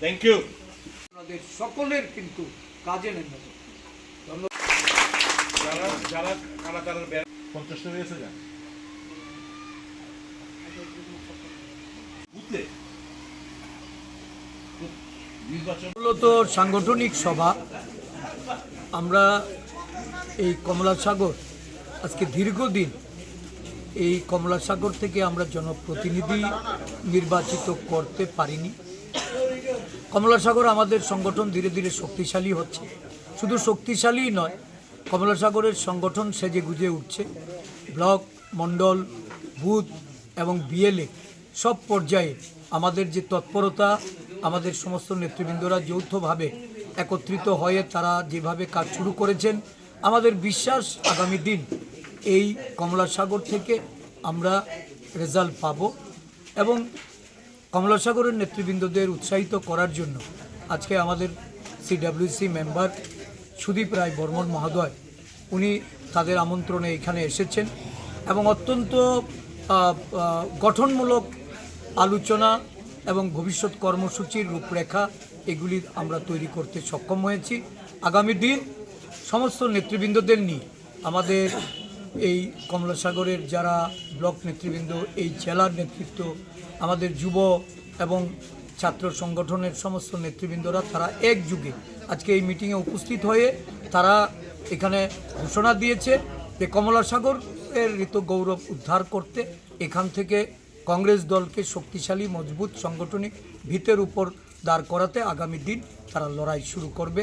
Thank you আপনাদের সকলের কিন্তু কাজে নেমে যারা যারা কারা কারার পঞ্চাশটা হয়েছে যা বুঝলে মূলত সাংগঠনিক সভা। আমরা এই কমলা সাগর আজকে দীর্ঘদিন এই কমলাসাগর থেকে আমরা জনপ্রতিনিধি নির্বাচিত করতে পারিনি। কমলাসাগর আমাদের সংগঠন ধীরে ধীরে শক্তিশালী হচ্ছে। শুধু শক্তিশালী নয়, কমলাসাগরের সংগঠন সেজে গুজে উঠছে। ব্লক, মণ্ডল, বুথ এবং বিএলএ সব পর্যায়ে আমাদের যে তৎপরতা, আমাদের সমস্ত নেতৃবৃন্দরা যৌথভাবে একত্রিত হয়ে তারা যেভাবে কাজ শুরু করেছেন, আমাদের বিশ্বাস আগামী দিন এই কমলাসাগর থেকে আমরা রেজাল্ট পাবো এবং কমলাসাগরের নেতৃবৃন্দদের উৎসাহিত করার জন্য আজকে আমাদের সিডাব্লিউসি মেম্বার সুদীপ রায় বর্মন মহোদয়, উনি তাদের আমন্ত্রণে এখানে এসেছেন এবং অত্যন্ত গঠনমূলক আলোচনা এবং ভবিষ্যৎ কর্মসূচির রূপরেখা এগুলি আমরা তৈরি করতে সক্ষম হয়েছি। আগামী দিন সমস্ত নেতৃবৃন্দদের নিয়ে আমাদের এই কমলাসাগরের যারা ব্লক নেতৃবৃন্দ, এই জেলার নেতৃত্ব, আমাদের যুব এবং ছাত্র সংগঠনের সমস্ত নেতৃবৃন্দরা তারা একযুগে আজকে এই মিটিংয়ে উপস্থিত হয়ে তারা এখানে ঘোষণা দিয়েছে যে কমলাসাগর এর ঋত গৌরব উদ্ধার করতে এখান থেকে কংগ্রেস দলকে শক্তিশালী, মজবুত, সাংগঠনিক ভিতের উপর দাঁড় করাতে আগামী দিন তারা লড়াই শুরু করবে।